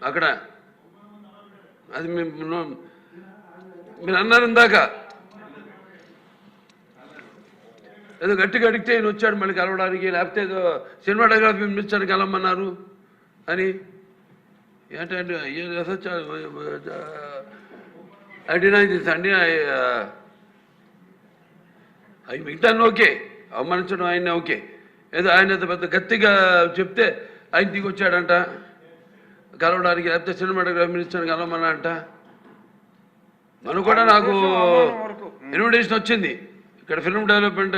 అక్కడ అది మేము మీరు అన్నారు ఇందాక. ఏదో గట్టిగా అడిగితే ఈయన వచ్చాడు మళ్ళీ కలవడానికి లేకపోతే ఏదో సినిమాటోగ్రఫీ మినిస్టర్ కలవమన్నారు అని. ఏంటంటే అడినా ఇది సండి అవి మిగతాన్ని ఓకే అవమానించడం ఆయన ఓకే. ఏదో ఆయన పెద్ద గట్టిగా చెప్తే ఆయన దిగి వచ్చాడంట కలవడానికి లేకపోతే సినిమాటోగ్రఫీ మినిస్టర్ కలవమన్నా అంట? మనం కూడా నాకు. ఇన్విటేషన్ వచ్చింది. ఇక్కడ ఫిల్మ్ డెవలప్మెంట్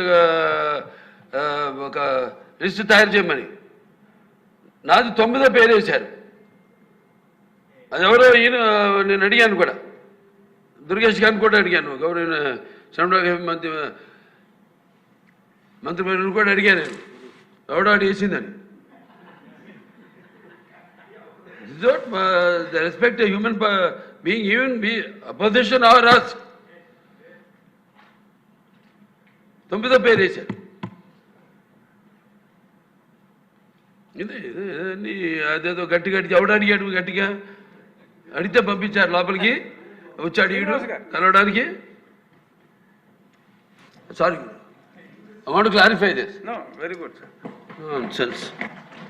ఒక లిస్ట్ తయారు చేయమని. నాది తొమ్మిదో పేరు వేశారు. అది ఎవరో ఈయన నేను అడిగాను కూడా. దుర్గేష్ గారిని కూడా అడిగాను. గౌరవ శ్రమణ మంత్రి మంత్రి కూడా అడిగాను నేను. ఎవడో అడి వేసిందని respect human being even be opposition or us తొమ్మిదో పేరు వేశారు ఇది ఇది అన్ని అదేదో గట్టి గట్టి ఎవడు అడిగాడు గట్టిగా అడిగితే పంపించారు లోపలికి వచ్చాడు ఈడు కలవడానికి sorry I want clarify this no very good sir sense